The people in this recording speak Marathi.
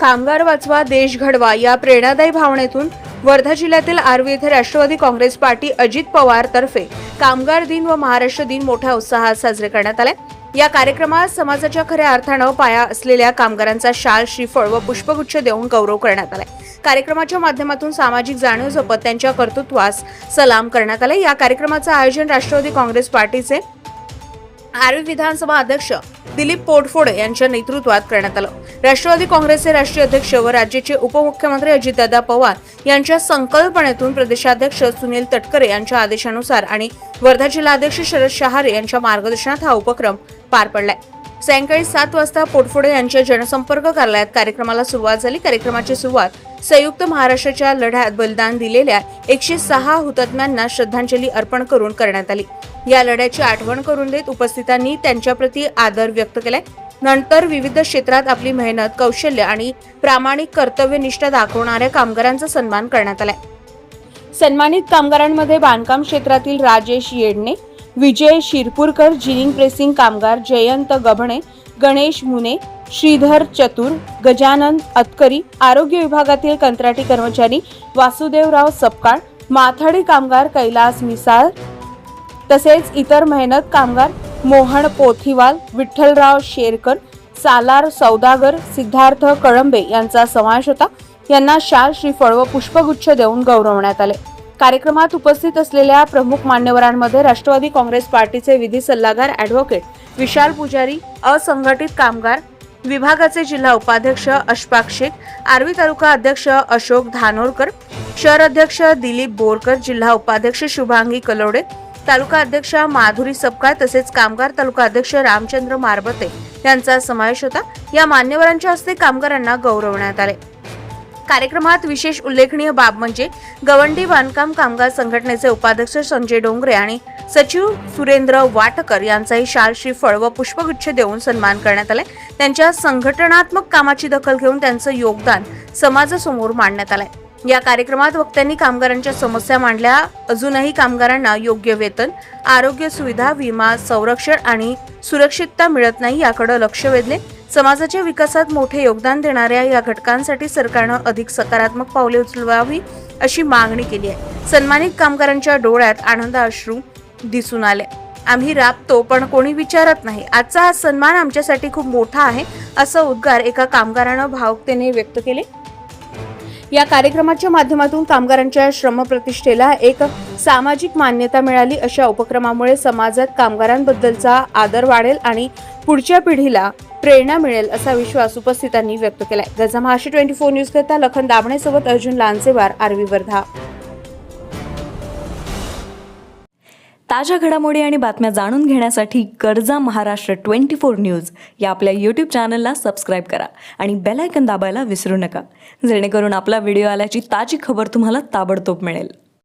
कामगार वाचवा देश घडवा या प्रेरणादायी भावनेतून वर्धा जिल्ह्यातील आर्वी येथे राष्ट्रवादी काँग्रेस पार्टी अजित पवार तर्फे कामगार दिन व महाराष्ट्र दिन मोठ्या उत्साहात साजरे करण्यात आले. या कार्यक्रमात समाजाच्या खऱ्या अर्थानं पाया असलेल्या कामगारांचा शाल श्रीफळ व पुष्पगुच्छ देऊन गौरव करण्यात आलाय कार्यक्रमाच्या माध्यमातून सामाजिक जाणीव जपत त्यांच्या कर्तृत्वास सलाम करण्यात आले. या कार्यक्रमाचं आयोजन राष्ट्रवादी काँग्रेस पार्टीचे आर्वी विधानसभा अध्यक्ष दिलीप पोटफोडे यांच्या नेतृत्वात करण्यात आलं. राष्ट्रवादी काँग्रेसचे राष्ट्रीय अध्यक्ष व राज्याचे उपमुख्यमंत्री अजितदादा पवार यांच्या संकल्पनेतून प्रदेशाध्यक्ष सुनील तटकरे यांच्या आदेशानुसार आणि वर्धा जिल्हाध्यक्ष शरद शहारे यांच्या मार्गदर्शनात हा उपक्रम पार पडलाय. सायंकाळी सात वाजता पोटफोडे यांच्या जनसंपर्क कार्यालयात कार्यक्रमाला सुरुवात झाली. कार्यक्रमाची सुरुवात संयुक्त महाराष्ट्राच्या लढ्यात बलिदान दिलेल्या एकशे सहा हुतात्म्यांना श्रद्धांजली अर्पण करून करण्यात आली. या लढ्याची आठवण करून देत उपस्थितांनी त्यांच्याप्रती आदर व्यक्त केलाय. नंतर विविध क्षेत्रात आपली मेहनत कौशल्य आणि प्रामाणिक कर्तव्यनिष्ठा दाखवणाऱ्या कामगारांचा सन्मान करण्यात आलाय. सन्मानित कामगारांमध्ये बांधकाम क्षेत्रातील राजेश येडणे विजय शिरपूरकर जिनिंग प्रेसिंग कामगार जयंत गभणे गणेश मुने श्रीधर चतुर गजानन अतकरी आरोग्य विभागातील कंत्राटी कर्मचारी वासुदेवराव सपकाळ माथाडी कामगार कैलास मिसाळ तसेच इतर मेहनत कामगार मोहन पोथीवाल विठ्ठलराव शेरकर सालार सौदागर सिद्धार्थ कळंबे यांचा समावेश होता. यांना शाल श्रीफळ व पुष्पगुच्छ देऊन गौरवण्यात आले. कार्यक्रमात उपस्थित असलेल्या प्रमुख मान्यवरांमध्ये राष्ट्रवादी काँग्रेस पार्टीचे विधी सल्लागार ॲडव्होकेट विशाल पुजारी असंघटित कामगार विभागाचे जिल्हा उपाध्यक्ष अशफाक शेख आर्वी तालुका अध्यक्ष अशोक धानोरकर शहर अध्यक्ष दिलीप बोरकर जिल्हा उपाध्यक्ष शुभांगी कलोडे तालुका अध्यक्ष माधुरी सपकाळ तसेच कामगार तालुका अध्यक्ष रामचंद्र मारबते यांचा समावेश होता. या मान्यवरांच्या हस्ते कामगारांना गौरवण्यात आले. कार्यक्रमात विशेष उल्लेखनीय बाब म्हणजे गवंडी बांधकाम कामगार संघटनेचे उपाध्यक्ष संजय डोंगरे आणि सचिव सुरेंद्र वाटकर यांचाही शाल श्रीफळ व पुष्पगुच्छ देऊन सन्मान करण्यात आलाय त्यांच्या संघटनात्मक कामाची दखल घेऊन त्यांचं योगदान समाजासमोर मांडण्यात आलंय. या कार्यक्रमात वक्त्यांनी कामगारांच्या समस्या मांडल्या. अजूनही कामगारांना योग्य वेतन आरोग्य सुविधा विमा संरक्षण आणि सुरक्षितता मिळत नाही याकडे लक्ष वेधले. समाजाच्या विकासात मोठे योगदान देणाऱ्या या घटकांसाठी सरकारनं अधिक सकारात्मक पावले उचलवावी अशी मागणी केली आहे. सन्मानित कामगारांच्या डोळ्यात आनंद अश्रू दिसून आले. आम्ही राबतो पण कोणी विचारत नाही. आजचा हा सन्मान आमच्यासाठी खूप मोठा आहे असं उद्गार एका कामगारानं भावुकतेने व्यक्त केले. या कार्यक्रमाच्या माध्यमातून कामगारांच्या श्रमप्रतिष्ठेला एक सामाजिक मान्यता मिळाली अशा उपक्रमामुळे समाजात कामगारांबद्दलचा आदर वाढेल आणि पुढच्या पिढीला प्रेरणा मिळेल असा विश्वास उपस्थितांनी व्यक्त केलाय. गजा महाशी ट्वेंटी फोर न्यूज करता लखन दाबणेसोबत अर्जुन लांचेवार आरवी वर्धा. ताज्या घडामोडी आणि बातम्या जाणून घेण्यासाठी गरजा महाराष्ट्र ट्वेंटी फोर न्यूज या आपल्या यूट्यूब चॅनलला सबस्क्राईब करा आणि बेल आयकन दाबायला विसरू नका. जेणेकरून आपला व्हिडिओ आल्याची ताजी खबर तुम्हाला ताबडतोब मिळेल.